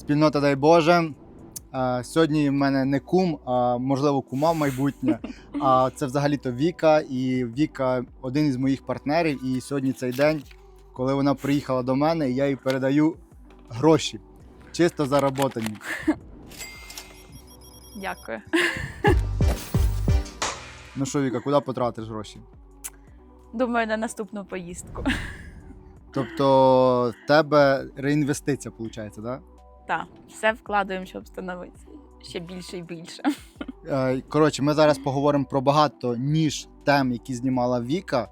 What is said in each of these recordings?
Спільнота, дай Боже. Сьогодні в мене не кум, а можливо кума майбутня. А це взагалі-то Віка. І Віка один із моїх партнерів. І сьогодні цей день, коли вона приїхала до мене, я їй передаю гроші. Чисто заработані. Дякую. Ну що, Віка, куди потратиш гроші? Думаю, на наступну поїздку. Тобто, в тебе реінвестиція, виходить, так? Да? Так, все вкладаємо, щоб становитися ще більше і більше. Е, Коротше, ми зараз поговоримо про багато ніж тем, які знімала Віка,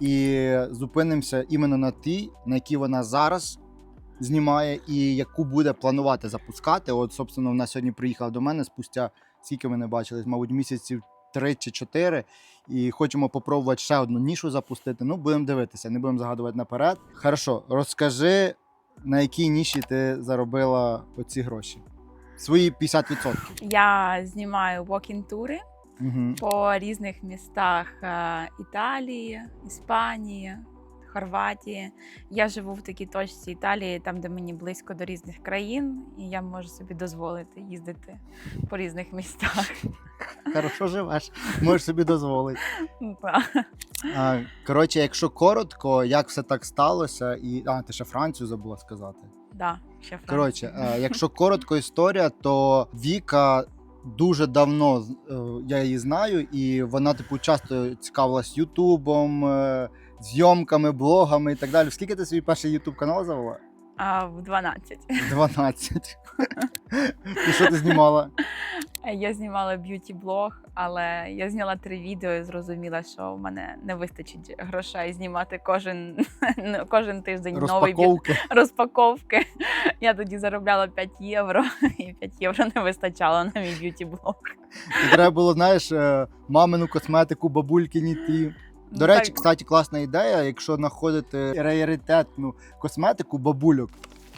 і зупинимося іменно на тій, на якій вона зараз знімає, і яку буде планувати запускати. От, собственно, вона сьогодні приїхала до мене спустя скільки ми не бачились, мабуть, місяців три чи чотири. І хочемо попробувати ще одну нішу запустити. Ну, будемо дивитися, не будемо загадувати наперед. Хорошо, розкажи, на якій ніші ти заробила оці гроші? Свої 50%. Я знімаю walking-тури Угу. по різних містах е, Італії, Іспанії, Хорватії. Я живу в такій точці Італії, там, де мені близько до різних країн, і я можу собі дозволити їздити по різних містах. Хорошо живеш, можеш собі дозволити. А, коротше, якщо коротко, як все так сталося, і. А, ти ще Францію забула сказати. Да, ще Франція. Коротше, е, якщо коротко історія, то Віка дуже давно е, я її знаю, і вона, типу, часто цікавилась Ютубом, е, зйомками, блогами і так далі. Скільки ти свій перший Ютуб канал завела? А, в 12. 12. І що ти знімала? Я знімала б'юті-блог, але я зняла три відео і зрозуміла, що в мене не вистачить грошей знімати кожен, кожен тиждень новий Розпаковки. Я тоді заробляла 5 євро, і 5 євро не вистачало на мій б'юті-блог. Треба було, знаєш, е, мамину косметику, бабулькині ті. До Ну, речі, так, кстати, класна ідея, якщо знаходити раритетну косметику бабульок.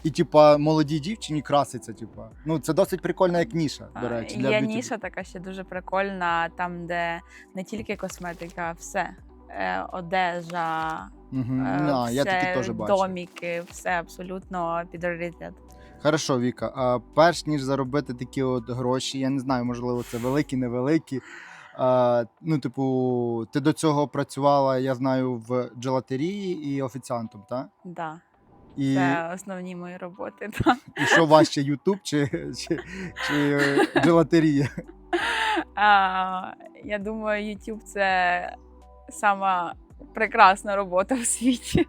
І, типа, молодій дівчині краситься, типа. Ну, це досить прикольна як ніша, до речі. Є б'юті. ніша така ще дуже прикольна, там, де не тільки косметика, а все. Е, Одежа, Мгм. е, А, я такі теж бачу. доміки, все абсолютно під раритет. Хорошо, Віка. А перш ніж заробити такі от гроші, я не знаю, можливо, це великі, невеликі. Ну, типу, ти до цього працювала, я знаю, в джелатерії і офіціантом, так? Да, І, це основні мої роботи. Так. і що важче, Ютуб чи, чи, чи джелатерія? А, я думаю, Ютуб це сама прекрасна робота в світі.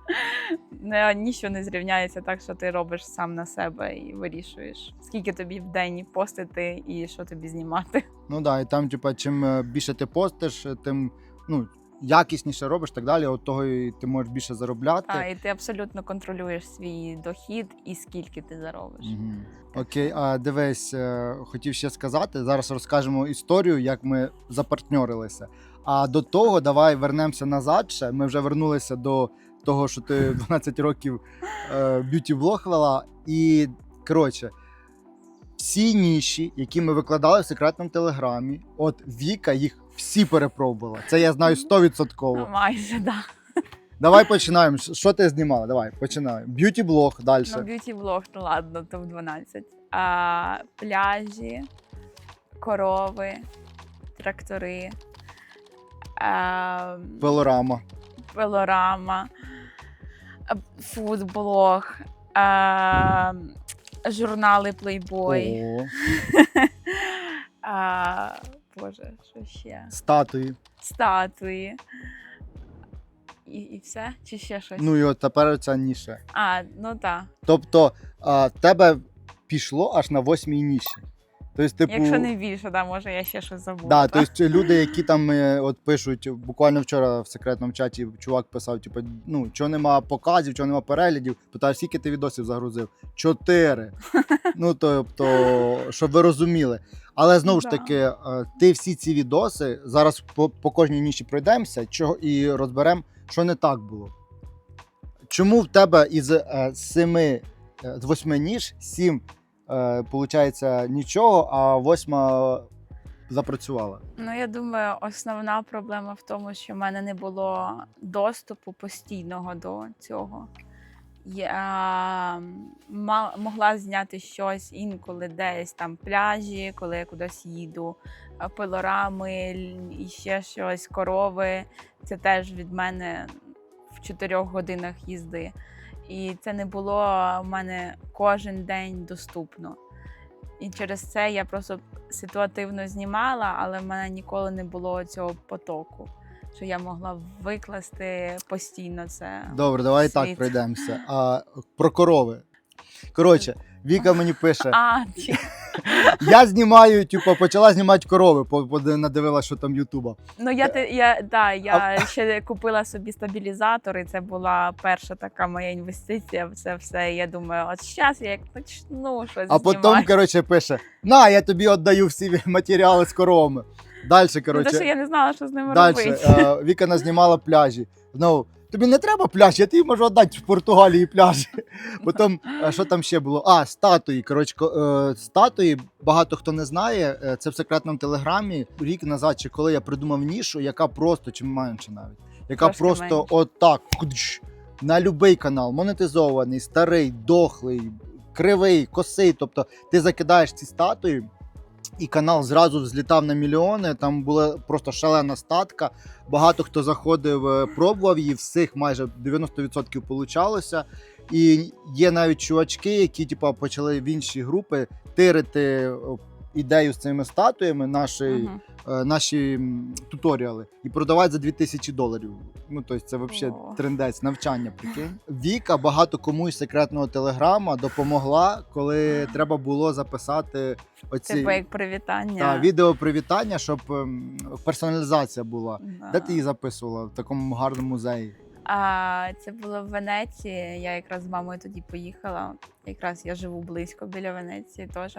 Не, ніщо не зрівняється так, що ти робиш сам на себе і вирішуєш, скільки тобі в день постити і що тобі знімати. Ну да, і там, типа, чим е, більше ти постиш, тим ну, якісніше робиш так далі, от того і ти можеш більше заробляти. Та, і ти абсолютно контролюєш свій дохід і скільки ти заробиш. Мгм. Окей, а дивись, е, хотів ще сказати. Зараз розкажемо історію, як ми запартньорилися. А до того давай вернемося назад. Ще ми вже вернулися до того, що ти 12 років е, б'юті-блог вела. І коротше, всі ніші, які ми викладали в секретному телеграмі, от Віка їх всі перепробувала. Це я знаю 100%. Ну, майже, да. Давай починаємо. Що- ти знімала? Давай починаємо. Б'юті-блог далі. Ну, б'юті-блог, ну ладно, то в 12. А, пляжі, корови, трактори, а, Пилорама. пилорама, а, фудблог, а, журнали Playboy. О, Боже, що ще? статуї. Статуї. І, і все? Чи ще щось? Ну і от тепер ця ніша. А, ну так. Тобто а, тебе пішло аж на восьмій ніші. Тобто, типу, Якщо не більше, да, може я ще щось забула. да, тобто люди, які там е, от пишуть, буквально вчора в секретному чаті чувак писав: типу, ну чого нема показів, чого нема переглядів. Питаю, скільки ти відосів загрузив? Чотири. ну тобто, щоб ви розуміли. Але знову ж таки, е, ти всі ці відоси зараз по, по кожній ніші пройдемося чого, і розберемо, що не так було. Чому в тебе із е, семи, з восьми ніж, сім, получається, нічого, а восьма запрацювала? Ну, я думаю, основна проблема в тому, що в мене не було доступу постійного до цього. Я ма- могла зняти щось інколи десь там пляжі, коли я кудись їду, пилорами і ще щось, корови. Це теж від мене в чотирьох годинах їзди. І це не було в мене кожен день доступно. І через це я просто ситуативно знімала, але в мене ніколи не було цього потоку, що я могла викласти постійно це. Добре, давай Світ. так пройдемося. А про корови. Коротше, Віка мені пише: А, ті- я знімаю, типу, почала знімати корови, по- по- що там Ютуба. ну я те- я, да, я ще купила собі стабілізатор, і це була перша така моя інвестиція в це все. І я думаю, от зараз я як почну щось А потім, знімати. коротше, пише: на, я тобі віддаю всі матеріали з коровами. Далі, Ну, коротше. те, що я не знала, що з ними Далі робити. е, Віка назнімала пляжі. Знову, тобі не треба пляж, я тобі можу віддати в Португалії пляжі. Потім, е, що там ще було? А, статуї. Коротше, е, статуї, багато хто не знає, е, це в секретному телеграмі. Рік назад, чи коли я придумав нішу, яка просто, чи менше навіть, яка Трошки просто менше. отак, на будь-який канал, монетизований, старий, дохлий, кривий, косий. Тобто ти закидаєш ці статуї. І канал зразу взлітав на мільйони. Там була просто шалена статка. Багато хто заходив, е, пробував її, всіх майже 90% получалося. І є навіть чувачки, які типу, почали в інші групи тирити ідею з цими статуями, наші, Мгм. е, наші туторіали, і продавати за 2000 доларів. Ну, тобто це взагалі трендець, навчання. Прикинь. Віка багато кому із секретного телеграма допомогла, коли треба було записати оці Типу як привітання. та, відео привітання, щоб ем, персоналізація була. Да. Де ти її записувала в такому гарному музеї? А, це було в Венеції. Я якраз з мамою тоді поїхала. Якраз я живу близько біля Венеції теж.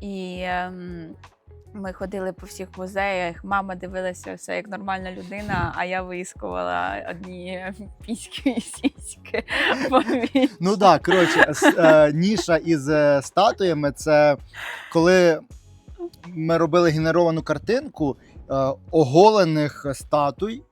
І ем, ми ходили по всіх музеях. Мама дивилася все як нормальна людина, а я вискувала одні піськи і сіськи. Ну так, коротше, е, ніша із е, статуями це коли ми робили генеровану картинку е, оголених статуй,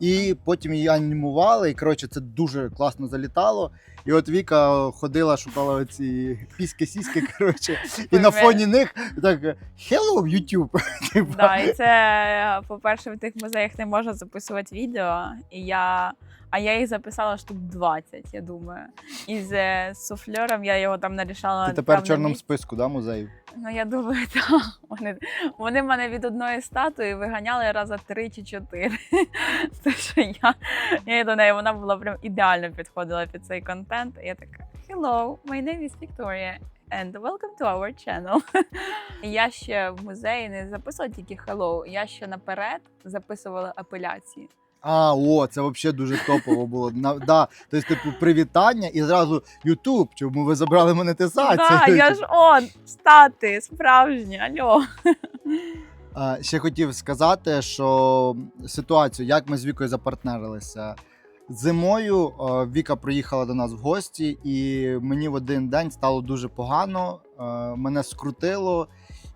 і потім її анімували. І коротше, це дуже класно залітало. І от Віка ходила, шукала ці піськи-сіськи, коротше, і на фоні них так Hello, YouTube. Да, і це, по-перше, в тих музеях не можна записувати відео. І я, а я їх записала штук 20, я думаю. І з суфльором я його там нарішала. Ти тепер в чорному місці. списку, да, музеїв? Ну, я думаю, так. Вони, вони мене від одної статуї виганяли раза три чи чотири. Тому що я, я до неї, вона була прям ідеально підходила під цей контент. І я така: Hello, my name is Victoria. And welcome to our channel. Я ще в музеї не записувала тільки hello, я ще наперед записувала апеляції. А, о, це взагалі дуже топово було. На, да, тобто, типу, привітання і зразу Ютуб, чому ви забрали монетизацію? Так, я ж он, стати, справжні, альо. Ще хотів сказати, що ситуацію, як ми з Вікою запартнерилися. Зимою е, Віка приїхала до нас в гості, і мені в один день стало дуже погано. е, Мене скрутило,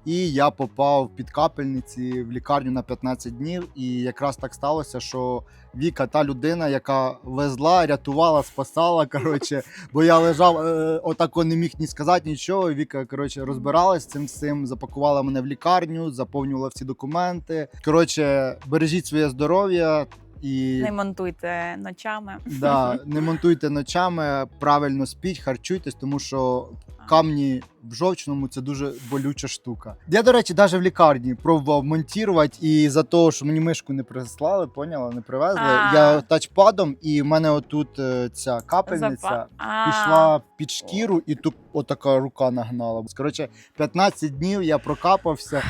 і я попав під капельниці в лікарню на 15 днів. І якраз так сталося, що Віка, та людина, яка везла, рятувала, спасала. Коротше, бо я лежав е, отако не міг ні сказати нічого. Віка коротше розбиралась цим всім, запакувала мене в лікарню, заповнювала всі документи. Коротше, бережіть своє здоров'я і Не монтуйте ночами. да, не монтуйте ночами, правильно спіть, харчуйтесь, тому що камні в жовчному це дуже болюча штука. Я, до речі, навіть в лікарні пробував монтувати, і за того, що мені мишку не прислали, поняла, не привезли. А. Я тачпадом, і в мене отут е, ця капельниця. Запа- А, Пішла під шкіру і тут отака рука нагнала. Коротше, 15 днів я прокапався,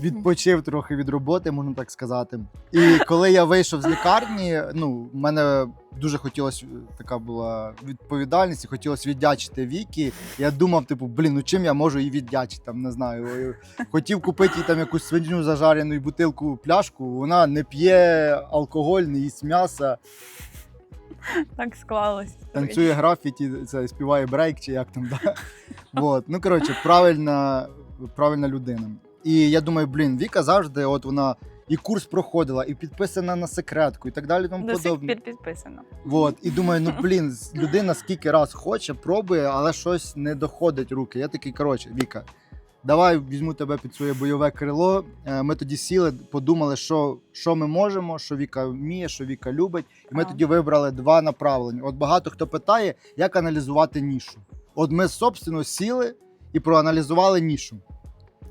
відпочив трохи від роботи, можна так сказати. І коли я вийшов з лікарні, ну, в мене дуже хотілося, така була відповідальність, і хотілося віддячити Вікі. Я думав, типу, блін, ну чим я можу її віддячити? Там, не знаю. Хотів купити їй там якусь свиню зажарену і бутилку, пляшку. Вона не п'є алкоголь, не їсть м'яса. Так склалось. танцює графіті, це співає брейк чи як там. Да? Вот. Ну коротше, правильна, правильна людина. І я думаю, блін, Віка завжди, от вона і курс проходила, і підписана на секретку, і так далі. Тому До сих подобне. пір підписано. Вот. І думаю, ну блін, з- людина скільки раз хоче, пробує, але щось не доходить руки. Я такий, коротше, Віка, давай візьму тебе під своє бойове крило. Е, Ми тоді сіли, подумали, що, що ми можемо, що Віка вміє, що Віка любить. І ми Ага. тоді вибрали два направлення. От багато хто питає, як аналізувати нішу. От ми, собственно, сіли і проаналізували нішу.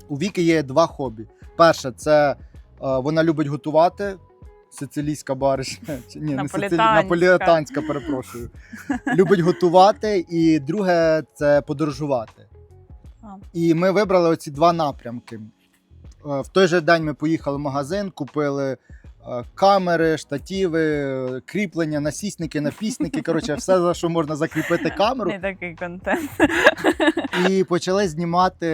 У Віки є два хобі. Перше, це е, вона любить готувати. Сицилійська баришня. Чи- Ні, не сицилі... Наполітанська. перепрошую. Любить готувати. І друге це подорожувати. А. І ми вибрали оці два напрямки. Е, В той же день ми поїхали в магазин, купили камери, штативи, е, кріплення, насісники, напісники. Коротше, все, за що можна закріпити камеру. Не такий контент. І почали знімати,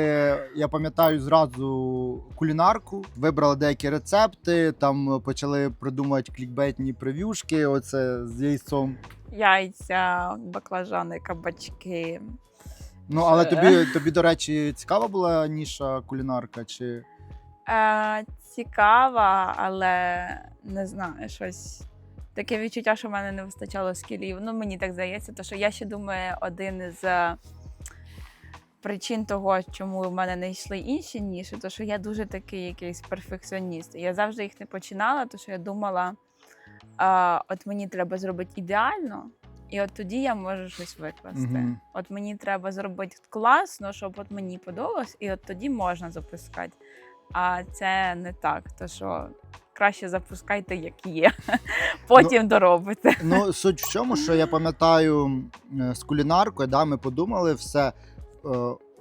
я пам'ятаю, зразу кулінарку. Вибрали деякі рецепти, там почали придумувати клікбейтні прев'юшки, оце з яйцом. Яйця, баклажани, кабачки. Ну, але тобі, тобі, до речі, цікава була ніша кулінарка? Чи Е, цікава, але не знаю, щось. Таке відчуття, що в мене не вистачало скілів. Ну, мені так здається, то що я ще думаю, один із е, причин того, чому в мене не йшли інші ніші, то що я дуже такий якийсь перфекціоніст. Я завжди їх не починала, тому що я думала, а, от мені треба зробити ідеально, і от тоді я можу щось викласти. Мгм. От мені треба зробити класно, щоб от мені подобалось, і от тоді можна запускати. А це не так, то що краще запускайте, як є. Потім доробите. ну суть в чому, що я пам'ятаю е, з кулінаркою, да, ми подумали все. е,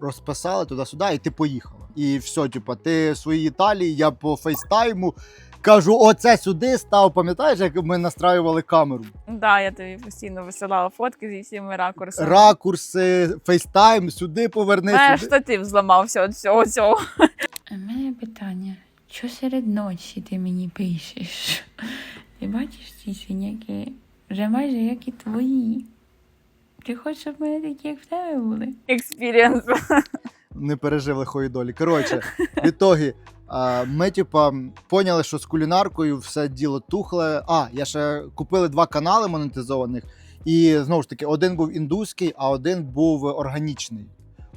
Розписали туди-сюди, і ти поїхала. І все, типу, ти в своїй Італії, я по фейстайму кажу: оце сюди став. Пам'ятаєш, як ми настраювали камеру? Да, я тобі постійно висилала фотки зі всіми ракурсами. Ракурси, фейстайм, сюди поверни. Мене Сюди. штатив зламався від всього цього. У мене питання. Що серед ночі ти мені пишеш? Ти бачиш ці синяки? Вже майже як і твої. Ти хочеш, щоб в мене такі, як в тебе були? Експірієнс. не пережив лихої долі. Коротше, в ітогі, а, ми, типа, поняли, що з кулінаркою все діло тухле. А, я ще купили два канали монетизованих, і знову ж таки, один був індуський, а один був органічний.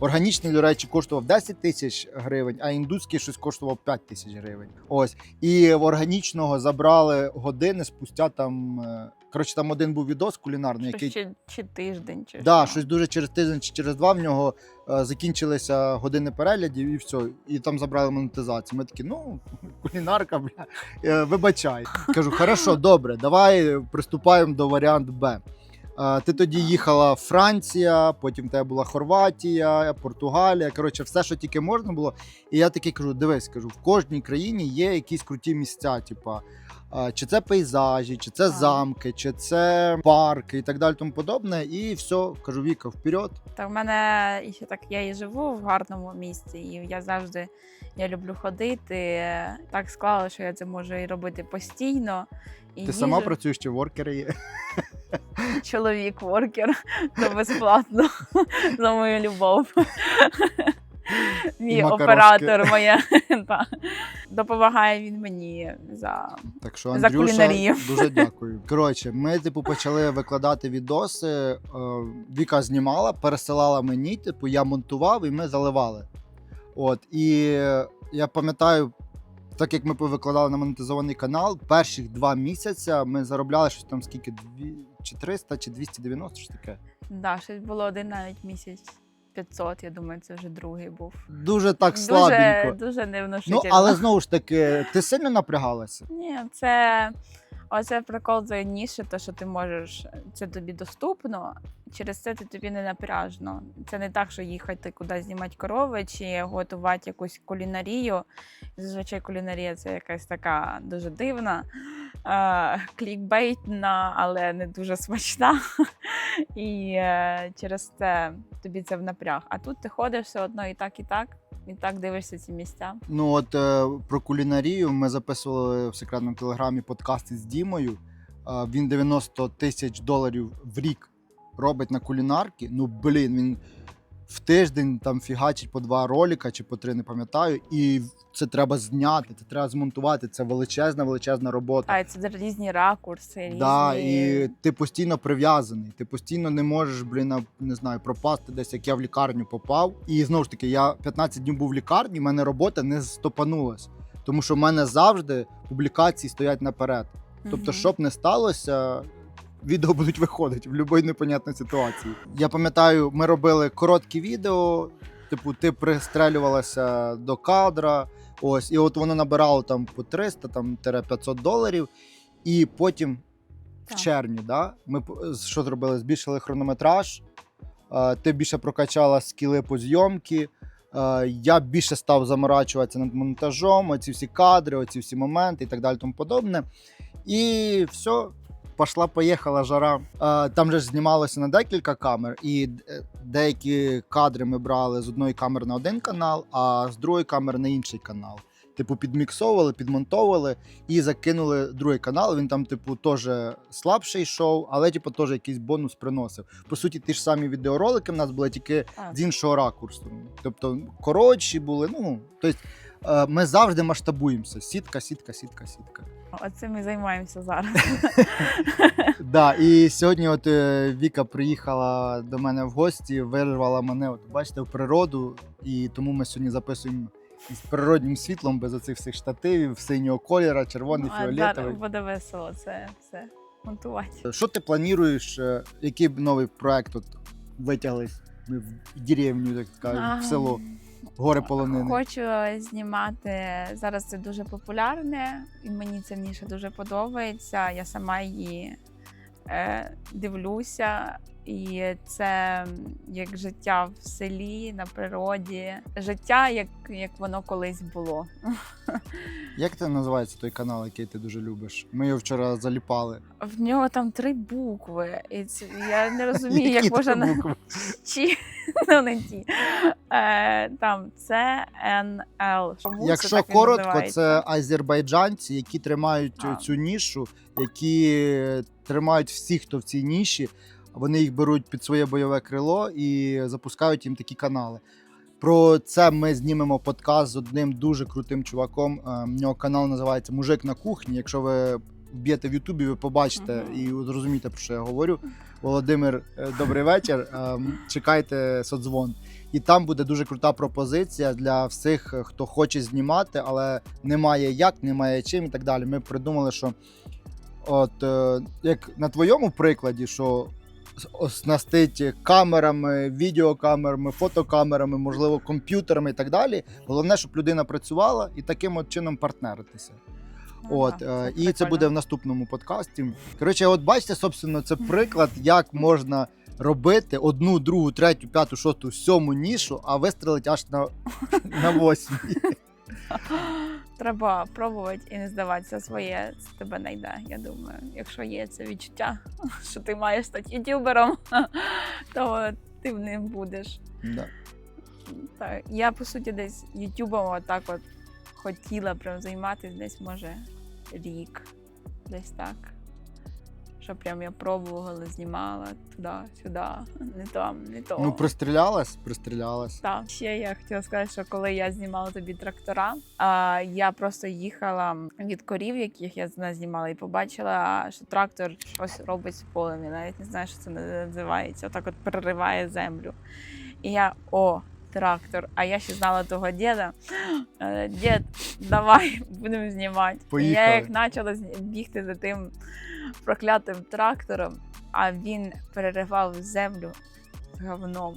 Органічний, до речі, коштував 10 тисяч гривень, а індуський щось коштував 5 тисяч гривень. Ось. І в органічного забрали години спустя там. е, Коротше, там один був відос кулінарний, який Чи, чи тиждень, чи Да, що. щось дуже через тиждень чи через два в нього е, закінчилися години переглядів і все. І там забрали монетизацію. Ми такі, ну, кулінарка, бля, е, вибачай. Кажу, хорошо, добре, давай приступаємо до варіанту Б. Ти тоді їхала Франція, потім в тебе була Хорватія, Португалія. Коротше, все, що тільки можна було. І я такий кажу: дивись, кажу, в кожній країні є якісь круті місця, типа. Чи це пейзажі, чи це замки, чи це парки і так далі, тому подобне. І все, кажу, Віка, вперед. Та в мене і ще так, я і живу в гарному місці, і я завжди я люблю ходити. Так склало, що я це можу і робити постійно. І Ти сама працюєш чи воркери є? чоловік воркер, то безплатно за мою любов. Мій макарошки. оператор моя. та. Допомагає він мені за Так що За Андрюша, кулінарію. дуже дякую. Коротше, ми типу почали викладати відоси. е, Віка знімала, пересилала мені, типу, я монтував і ми заливали. От і я пам'ятаю, так як ми повикладали на монетизований канал, перших два місяці ми заробляли щось там скільки дві чи 300, чи 290, що таке. да, щось було один навіть місяць 500, я думаю, це вже другий був. Дуже так Дуже, слабенько. дуже Ну, але знову ж таки, ти сильно напрягалася? Ні, це оце прикол за то що ти можеш, це тобі доступно, через це ти тобі не напряжно. Це не так, що їхати кудись знімати корови чи готувати якусь кулінарію. Зазвичай кулінарія це якась така дуже дивна, клікбейтна, але не дуже смачна. І е, через це тобі це в напряг. А тут ти ходиш все одно і так, і так, і так дивишся ці місця. Ну от е, про кулінарію ми записували в секретному телеграмі подкаст із Дімою. Е, він 90 тисяч доларів в рік робить на кулінарки. Ну блін, він в тиждень там фігачить по два ролика чи по три, не пам'ятаю. І це треба зняти, це треба змонтувати. Це величезна, величезна робота. А це різні ракурси, різні. Да, і ти постійно прив'язаний. Ти постійно не можеш, блін, не знаю, пропасти десь, як я в лікарню попав. І знову ж таки, я 15 днів був в лікарні, в мене робота не стопанулась. Тому що в мене завжди публікації стоять наперед. Тобто, щоб не сталося, відео будуть виходити в будь-якій непонятній ситуації. Я пам'ятаю, ми робили короткі відео. Типу, ти пристрелювалася до кадра. Ось, і от воно набирало там по 300 там, 500 доларів. І потім в червні, да, ми що зробили? Збільшили хронометраж. Ти більше прокачала скіли по зйомки. е, Я більше став заморачуватися над монтажом, оці всі кадри, оці всі моменти і так далі, тому подобне. І все, пішла, поїхала жара. Е, Там же знімалося на декілька камер, і е, деякі кадри ми брали з одної камери на один канал, а з другої камери на інший канал. Типу, підміксовували, підмонтовували і закинули другий канал. Він там, типу, теж слабший йшов, але типу, теж якийсь бонус приносив. По суті, ті ж самі відеоролики в нас були тільки з іншого ракурсу. Тобто коротші були. Ну тобто, ми завжди масштабуємося. Сітка, сітка, сітка, сітка. Оцим і займаємося зараз. Да, і сьогодні, от е, Віка приїхала до мене в гості, вирвала мене, от бачите, в природу, і тому ми сьогодні записуємо із природнім світлом, без оцих всіх штативів, синього кольора, червоний, Ну, фіолетовий. буде весело це все монтувати. Що ти плануєш, е, який новий проект от витягли ми в деревню, так скажемо, в село, гори полонини? Хочу знімати зараз. Це дуже популярне, і мені це ніша дуже подобається. Я сама її е, дивлюся, і це як життя в селі, на природі, життя, як, як воно колись було. Як це називається той канал, який ти дуже любиш? Ми його вчора заліпали. В нього там три букви, і це, я не розумію, як можна на чи ну не ті. Е, там це НЛ. Це Якщо так коротко, це азербайджанці, які тримають А. цю нішу, які тримають всіх, хто в цій ніші. Вони їх беруть під своє бойове крило і запускають їм такі канали. Про це ми знімемо подкаст з одним дуже крутим чуваком. Е, В нього канал називається Мужик на кухні. Якщо ви вб'єте в Ютубі, ви побачите і зрозумієте, про що я говорю. Володимир, е, добрий вечір. Е, Чекайте соцдзвон. І там буде дуже крута пропозиція для всіх, е, хто хоче знімати, але немає як, немає чим і так далі. Ми придумали, що от е, як на твоєму прикладі, що оснастить камерами, відеокамерами, фотокамерами, можливо, комп'ютерами і так далі. Головне, щоб людина працювала і таким от чином партнеритися. Ну, От е, і це буде в наступному подкасті. Коротше, от бачите, собственно, це приклад, як можна робити одну, другу, третю, п'яту, шосту, сьому нішу, а вистрелить аж на, на восьмій. Треба пробувати і не здаватися своє. Це тебе найде, я думаю. Якщо є це відчуття, що ти маєш стати ютубером, то ти ним будеш. Да. Так, я по суті десь ютубом отак от хотіла прям займатися десь, може, рік, десь так. Що прям я пробувала, знімала туди, сюди, не там, не то. Ну, пристрілялась, пристрілялась. Так, ще я хотіла сказати, що коли я знімала тобі трактора, а, я просто їхала від корів, яких я з- знімала, і побачила, що трактор щось робить з полем. Я навіть не знаю, що це називається. Отак от перериває землю. І я о, трактор. А я ще знала того діда. Е, Дід, давай будемо знімати. Поїхали. я як почала бігти за тим проклятим трактором, а він переривав землю говном.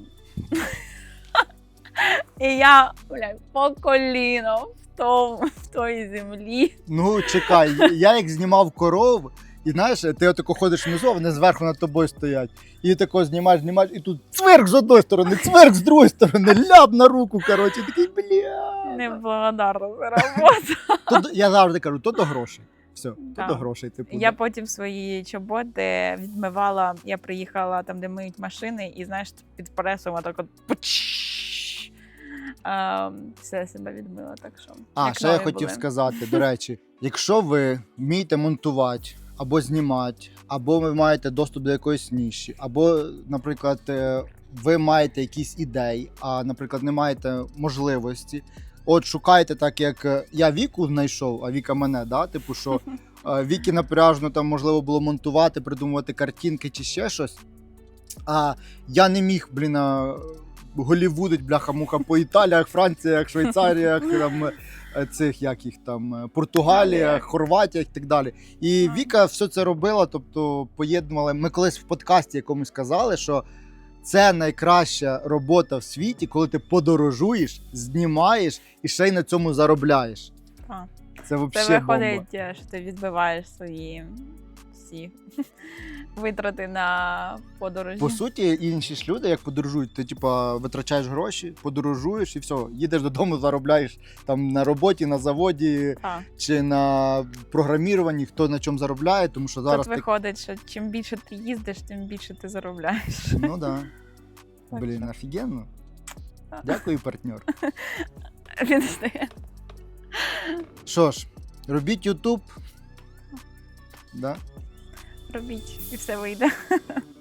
І я бля, по коліно в, тому, в тої землі. Ну, чекай, я як знімав коров, і знаєш, ти отако ходиш внизу, а вони зверху над тобою стоять. І тако знімаєш, знімаєш, і тут цвирк з одної сторони, цвирк з другої сторони, ляп на руку, коротше, такий бля. Неблагодарна за роботу. Я завжди кажу, то до грошей. Все, то до грошей. Типу, Я потім свої чоботи відмивала. Я приїхала там, де миють машини, і знаєш, під пресом отак от пуч. Ем, все себе відмила, так що. А, ще я хотів були. сказати, до речі, якщо ви вмієте монтувати або знімати, або ви маєте доступ до якоїсь ніші, або, наприклад, е, ви маєте якісь ідеї, а, наприклад, не маєте можливості. От шукайте, так як е, я віку знайшов, а Віка мене, да? типу, що е, Вікі напряжно там можливо було монтувати, придумувати картинки чи ще щось. А я не міг, блін, голівудить, бляха-муха по Італіях, Франціях, Швейцаріях, там, цих як їх там, Португалія, Хорватія і так далі. І Віка все це робила, тобто поєднували. Ми колись в подкасті якомусь казали, що це найкраща робота в світі, коли ти подорожуєш, знімаєш і ще й на цьому заробляєш. Так. Це Це виходить, бомба. що ти відбиваєш свої всі витрати на подорожі. По суті, інші ж люди, як подорожують, ти типа витрачаєш гроші, подорожуєш і все, їдеш додому, заробляєш там на роботі, на заводі Так. чи на програміруванні, хто на чому заробляє, тому що зараз Тут ти... виходить, що чим більше ти їздиш, тим більше ти заробляєш. Ну да. Так Блін, що- офігенно. Так. Дякую, партнер. Він стає. Що ж, робіть YouTube. Да? Робіть, і все вийде.